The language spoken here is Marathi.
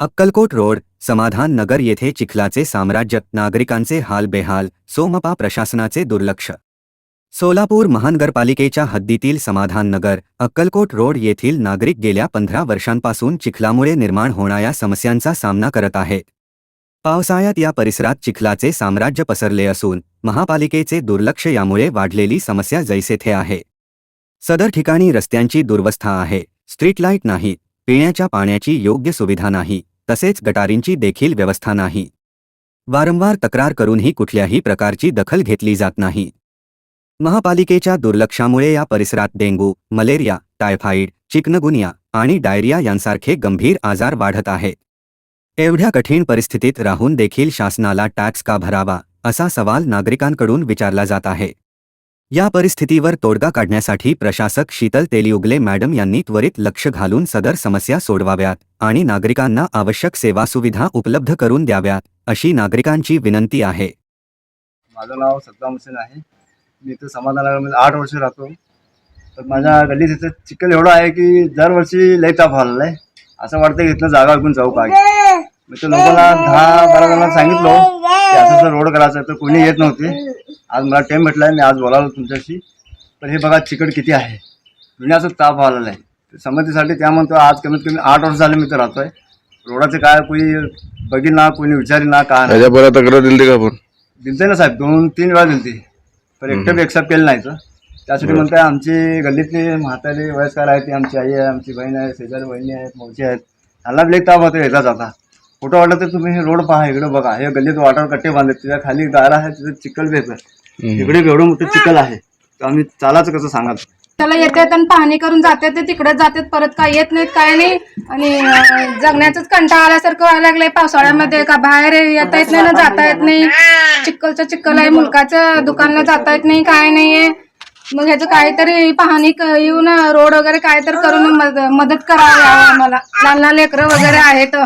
अक्कलकोट रोड समाधान नगर येथे चिखलाचे साम्राज्य नागरिकांचे हाल बेहाल सोमपा प्रशासनाचे दुर्लक्ष. सोलापूर महानगरपालिकेच्या हद्दीतील समाधान नगर अक्कलकोट रोड येथील नागरिक गेल्या पंधरा वर्षांपासून चिखलामुळे निर्माण होणाऱ्या समस्यांचा सामना करत आहेत. पावसाळ्यात या परिसरात चिखलाचे साम्राज्य पसरले असून महापालिकेचे दुर्लक्ष यामुळे वाढलेली समस्या जैसेथे आहे. सदर ठिकाणी रस्त्यांची दुर्वस्था आहे स्ट्रीट लाइट नाही पिण्याच्या पाण्याची योग्य सुविधा नाही तसेच गटारींची देखील व्यवस्था नाही. वारंवार तक्रार करूनही कुठल्याही प्रकारची दखल घेतली जात नाही. महापालिकेच्या दुर्लक्षामुळे या परिसरात डेंग्यू मलेरिया टायफॉइड चिकनगुनिया आणि डायरिया यांसारखे गंभीर आजार वाढत आहेत. एवढ्या कठीण परिस्थितीत राहून देखील शासनाला टॅक्स का भरावा असा सवाल नागरिकांकडून विचारला जात आहे. या परिस्थितीवर तोडगा काढण्यासाठी प्रशासक शीतल तेलियुगले मॅडम यांनी त्वरित लक्ष घालून सदर समस्या सोडवाव्यात आणि नागरिकांना आवश्यक सेवा सुविधा उपलब्ध करून द्याव्यात अशी नागरिकांची विनंती आहे. माझं नाव सद्दाम हुसेन आहे. मी इथं समाधानगरमध्ये आठ वर्ष राहतो. तर माझ्या गल्लीत इथं चिखल एवढं आहे की दरवर्षी लय ताप व्हायला आहे असं वाटतं की इथनं जागा विकून जाऊ काय मी तर लोकांना दहा बारा जणांना सांगितलं. की असं असं रोड करायचं आहे, तर कोणी येत नव्हते. आज मला टाईम भेटला आहे मी आज बोलावलं तुमच्याशी. तर हे बघा चिकट किती आहे. दुनियाचं ताप व्हायला आहे संमतीसाठी त्या म्हणतो आज कमीत कमी आठ वर्ष झाले मी तर राहतोय. रोडाचं काय कोणी बघील ना कोणी विचारील ना काय नाही. तक्रार दिली का आपण? दिलते ना साहेब दोन तीन वेळा दिलते. पण एकटं बी एक्सेप्ट केलं नाही तर त्यासाठी म्हणताय आमची गल्लीतली म्हातारी वयस्कर आहे ती आमची आई आहे आमची बहीण आहे शेजारी बहिणी आहेत मावशी आहेत. ह्याला ब्लेक ताप होतो येता जाता कुठं वाटलं तर तुम्ही हे रोड पहा इकडे बघा. हे गल्लीत वॉटर कट्टे बांधले त्याच्याखाली गारा आहे तिथे चिखल येतं इकडे एवढं मोठं चिखल आहे. तर आम्ही चालायचं कसं सांगा त्याला येतात आणि पाहणी करून जातात ते तिकडे जातात परत काय येत नाहीत काय नाही. आणि जगण्याचंच कंटाळा आल्यासारखं व्हायला लागलंय पावसाळ्यामध्ये का बाहेर येता येत नाही ना जाता येत नाही. चिक्कलचं चिक्कल आहे मुलकाचं दुकानला जाता येत नाही काय नाहीये. मग ह्याचं काहीतरी पाहणी क- येऊन रोड वगैरे काहीतरी करून मद- मदत करावी आम्हाला. लहान लहान लेकरं वगैरे आहेत.